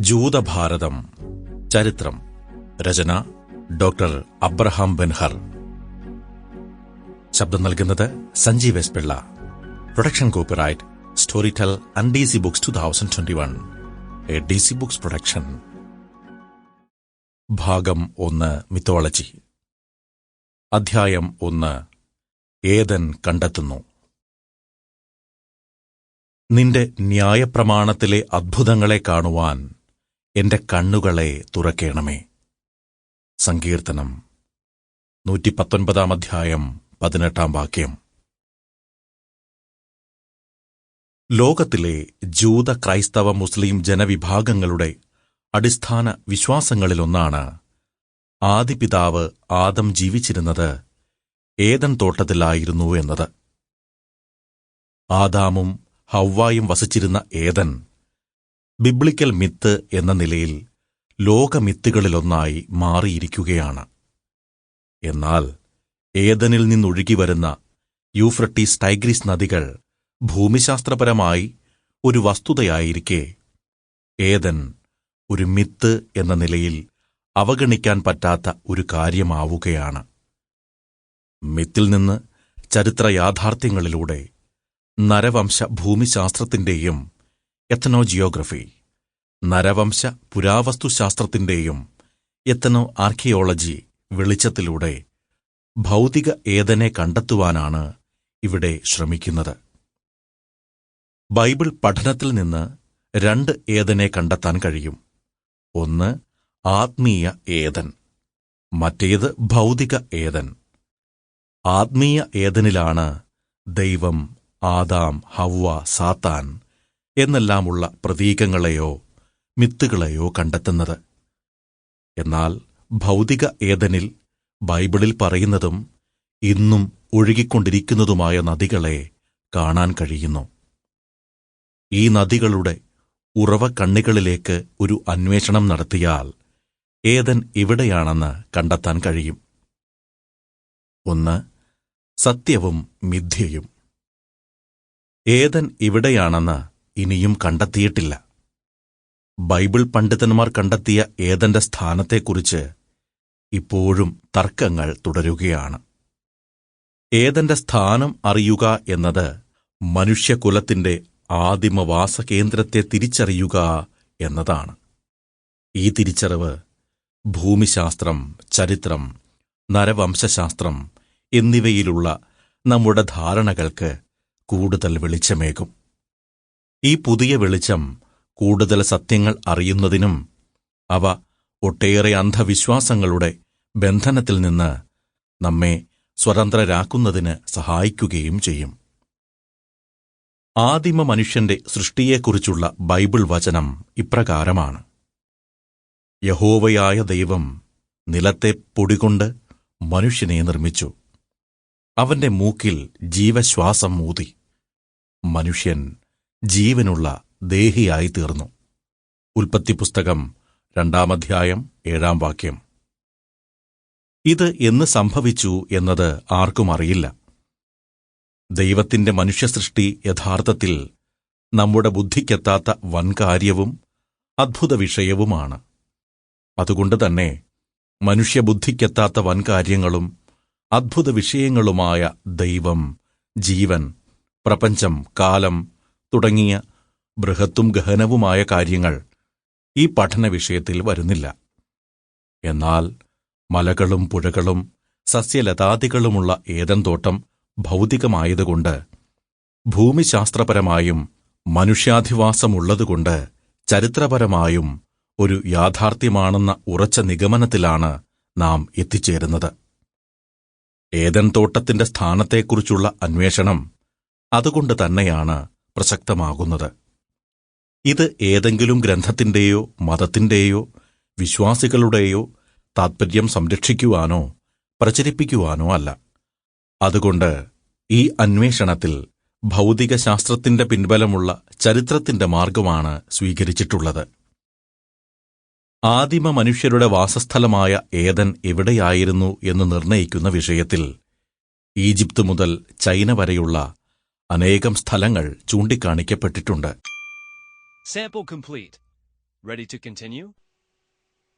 ജൂതഭാരതം ചരിത്രം രചന doctor Abraham Ben-Hur. ശബ്ദം നൽകുന്നത് Sanjeev S Pillai. Production copyright Storytel and D C books two thousand twenty one A D C books production. ഭാഗം ഒന്ന് mythology. അധ്യായം ഒന്ന് ഏതൻ കണ്ടെത്തുന്നു. നിന്റെ ന്യായപ്രമാണത്തിലെ അത്ഭുതങ്ങളെ കാണുവാൻ എന്റെ കണ്ണുകളെ തുറക്കേണമേ. സങ്കീർത്തനം നൂറ്റിപ്പത്തൊൻപതാം അധ്യായം പതിനെട്ടാം വാക്യം. ലോകത്തിലെ ജൂത ക്രൈസ്തവ മുസ്ലിം ജനവിഭാഗങ്ങളുടെ അടിസ്ഥാന വിശ്വാസങ്ങളിലൊന്നാണ് ആദിപിതാവ് ആദം ജീവിച്ചിരുന്നത് ഏതൻ തോട്ടത്തിലായിരുന്നു എന്നത്. ആദാമും ഹവ്വായും വസിച്ചിരുന്ന ഏതൻ ബിബ്ലിക്കൽ മിത്ത് എന്ന നിലയിൽ ലോകമിത്തുകളിലൊന്നായി മാറിയിരിക്കുകയാണ്. എന്നാൽ ഏതനിൽ നിന്നൊഴുകി വരുന്ന യൂഫ്രട്ടീസ് ടൈഗ്രിസ് നദികൾ ഭൂമിശാസ്ത്രപരമായി ഒരു വസ്തുതയായിരിക്കെ ഏതൻ ഒരു മിത്ത് എന്ന നിലയിൽ അവഗണിക്കാൻ പറ്റാത്ത ഒരു കാര്യമാവുകയാണ്. മിത്തിൽ നിന്ന് ചരിത്ര യാഥാർത്ഥ്യങ്ങളിലൂടെ നരവംശ ഭൂമിശാസ്ത്രത്തിന്റെയും എത്തനോ ജിയോഗ്രഫി നരവംശ പുരാവസ്തുശാസ്ത്രത്തിന്റെയും എത്തനോ ആർക്കിയോളജി വെളിച്ചത്തിലൂടെ ഭൗതിക ഏതനെ കണ്ടെത്തുവാനാണ് ഇവിടെ ശ്രമിക്കുന്നത്. ബൈബിൾ പഠനത്തിൽ നിന്ന് രണ്ട് ഏതനെ കണ്ടെത്താൻ കഴിയും. ഒന്ന് ആത്മീയ ഏതൻ മറ്റേത് ഭൗതിക ഏതൻ. ആത്മീയ ഏതനിലാണ് ദൈവം ആദാം ഹവ്വ സാത്താൻ എന്നെല്ലാമുള്ള പ്രതീകങ്ങളെയോ മിത്തുകളെയോ കണ്ടെത്തുന്നത്. എന്നാൽ ഭൗതിക ഏതനിൽ ബൈബിളിൽ പറയുന്നതും ഇന്നും ഒഴുകിക്കൊണ്ടിരിക്കുന്നതുമായ നദികളെ കാണാൻ കഴിയുന്നു. ഈ നദികളുടെ ഉറവ ഉറവക്കണ്ണികളിലേക്ക് ഒരു അന്വേഷണം നടത്തിയാൽ ഏതൻ ഇവിടെയാണെന്ന് കണ്ടെത്താൻ കഴിയും. ഒന്ന് സത്യവും മിഥ്യയും. ഏതൻ ഇവിടെയാണെന്ന് ഇനിയും കണ്ടെത്തിയിട്ടില്ല. ബൈബിൾ പണ്ഡിതന്മാർ കണ്ടെത്തിയ ഏതന്റെ സ്ഥാനത്തെക്കുറിച്ച് ഇപ്പോഴും തർക്കങ്ങൾ തുടരുകയാണ്. ഏതന്റെ സ്ഥാനം അറിയുക എന്നത് മനുഷ്യകുലത്തിന്റെ ആദിമവാസകേന്ദ്രത്തെ തിരിച്ചറിയുക എന്നതാണ്. ഈ തിരിച്ചറിവ് ഭൂമിശാസ്ത്രം ചരിത്രം നരവംശശാസ്ത്രം എന്നിവയിലുള്ള നമ്മുടെ ധാരണകൾക്ക് കൂടുതൽ വെളിച്ചമേകും. ഈ പുതിയ വെളിച്ചം കൂടുതൽ സത്യങ്ങൾ അറിയുന്നതിനും അവ ഒട്ടേറെ അന്ധവിശ്വാസങ്ങളുടെ ബന്ധനത്തിൽ നിന്ന് നമ്മെ സ്വതന്ത്രരാക്കുന്നതിന് സഹായിക്കുകയും ചെയ്യും. ആദിമ മനുഷ്യന്റെ സൃഷ്ടിയെക്കുറിച്ചുള്ള ബൈബിൾ വചനം ഇപ്രകാരമാണ്. യഹോവയായ ദൈവം നിലത്തെ പൊടികൊണ്ട് മനുഷ്യനെ നിർമ്മിച്ചു. അവന്റെ മൂക്കിൽ ജീവശ്വാസം മൂതി മനുഷ്യൻ ജീവനുള്ള ദേഹിയായി തീർന്നു. ഉൽപ്പത്തി പുസ്തകം രണ്ടാമധ്യായം ഏഴാം വാക്യം. ഇത് എന്ന് സംഭവിച്ചു എന്നത് ആർക്കും അറിയില്ല. ദൈവത്തിന്റെ മനുഷ്യസൃഷ്ടി യഥാർത്ഥത്തിൽ നമ്മുടെ ബുദ്ധിക്കെത്താത്ത വൻകാര്യവും അദ്ഭുത വിഷയവുമാണ് അതുകൊണ്ട് തന്നെ മനുഷ്യബുദ്ധിക്കെത്താത്ത വൻകാര്യങ്ങളും അദ്ഭുത വിഷയങ്ങളുമായ ദൈവം ജീവൻ പ്രപഞ്ചം കാലം തുടങ്ങിയ ബൃഹത്തും ഗഹനവുമായ കാര്യങ്ങൾ ഈ പഠന വിഷയത്തിൽ വരുന്നില്ല. എന്നാൽ മലകളും പുഴകളും സസ്യലതാദികളുമുള്ള ഏതൻ തോട്ടം ഭൗതികമായതുകൊണ്ട് ഭൂമിശാസ്ത്രപരമായും മനുഷ്യാധിവാസമുള്ളതുകൊണ്ട് ചരിത്രപരമായും ഒരു യാഥാർത്ഥ്യമാണെന്ന ഉറച്ച നിഗമനത്തിലാണ് നാം എത്തിച്ചേരുന്നത്. ഏതൻ തോട്ടത്തിന്റെ സ്ഥാനത്തെക്കുറിച്ചുള്ള അന്വേഷണം അതുകൊണ്ട് തന്നെയാണ് പ്രസക്തമാകുന്നത്. ഇത് ഏതെങ്കിലും ഗ്രന്ഥത്തിന്റെയോ മതത്തിന്റെയോ വിശ്വാസികളുടെയോ താത്പര്യം സംരക്ഷിക്കുവാനോ പ്രചരിപ്പിക്കുവാനോ അല്ല. അതുകൊണ്ട് ഈ അന്വേഷണത്തിൽ ഭൗതികശാസ്ത്രത്തിന്റെ പിൻബലമുള്ള ചരിത്രത്തിന്റെ മാർഗമാണ് സ്വീകരിച്ചിട്ടുള്ളത്. ആദിമ മനുഷ്യരുടെ വാസസ്ഥലമായ ഏതൻ എവിടെയായിരുന്നു എന്ന് നിർണയിക്കുന്ന വിഷയത്തിൽ ഈജിപ്ത് മുതൽ ചൈന വരെയുള്ള അനേകം സ്ഥലങ്ങൾ ചൂണ്ടിക്കാണിക്കപ്പെട്ടിട്ടുണ്ട് Sample complete. Ready to continue?